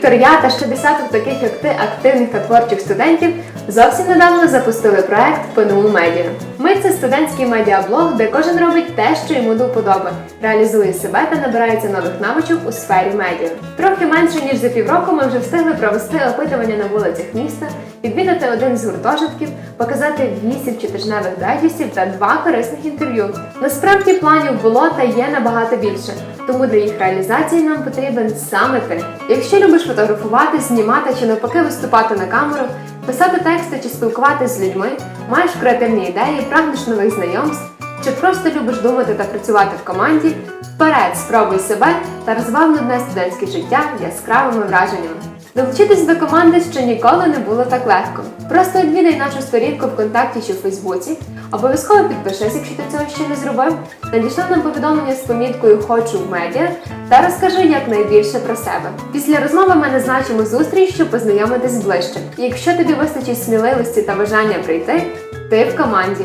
Віктор, я та ще десяток таких як ти активних та творчих студентів зовсім недавно запустили проект ПНУ Медіа. Ми це студентський медіаблог, де кожен робить те, що йому до вподоби, реалізує себе та набирається нових навичок у сфері медіа. Трохи менше ніж за півроку ми вже встигли провести опитування на вулицях міста, відвідати один з гуртожитків, показати вісім чотижневих дайджестів та два корисних інтерв'ю. Насправді планів було та є набагато більше, тому для їх реалізації нам потрібен саме ти. Якщо любиш фотографувати, знімати чи навпаки виступати на камеру, писати тексти чи спілкуватися з людьми, маєш креативні ідеї, прагнеш нових знайомств, чи просто любиш думати та працювати в команді, вперед спробуй себе та розбав нудне студентське життя яскравими враженнями. Долучитись до команди ще ніколи не було так легко. Просто відвідай нашу сторінку ВКонтакті чи в Фейсбуці. Обов'язково підпишись, якщо ти цього ще не зробив. Надійшли нам повідомлення з поміткою Хочу в медіа та розкажи якнайбільше про себе. Після розмови ми назначимо зустріч, щоб познайомитись ближче. І якщо тобі вистачить сміливості та бажання прийти, ти в команді.